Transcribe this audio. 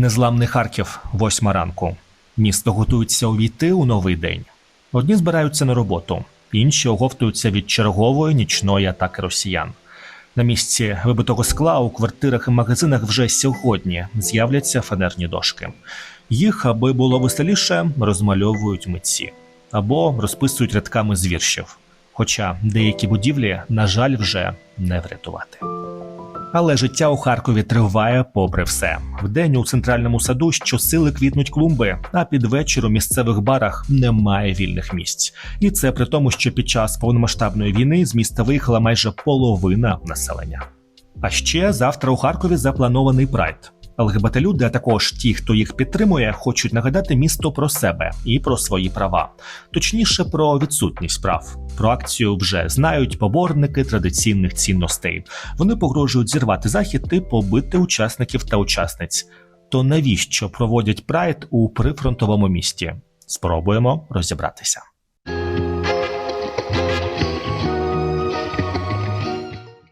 Незламний Харків, восьма ранку. Місто готується увійти у новий день. Одні збираються на роботу, інші оговтуються від чергової нічної атаки росіян. На місці вибитого скла у квартирах і магазинах вже сьогодні з'являться фанерні дошки. Їх, аби було веселіше, розмальовують митці або розписують рядками з віршів. Хоча деякі будівлі, на жаль, вже не врятувати. Але життя у Харкові триває попри все. Вдень у центральному саду щосили квітнуть клумби, а під вечір у місцевих барах немає вільних місць. І це при тому, що під час повномасштабної війни з міста виїхала майже половина населення. А ще завтра у Харкові запланований прайд. ЛГБТ-люди, а також ті, хто їх підтримує, хочуть нагадати місто про себе і про свої права, точніше про відсутність прав. Про акцію вже знають поборники традиційних цінностей. Вони погрожують зірвати захід і побити учасників та учасниць. То навіщо проводять прайд у прифронтовому місті? Спробуємо розібратися.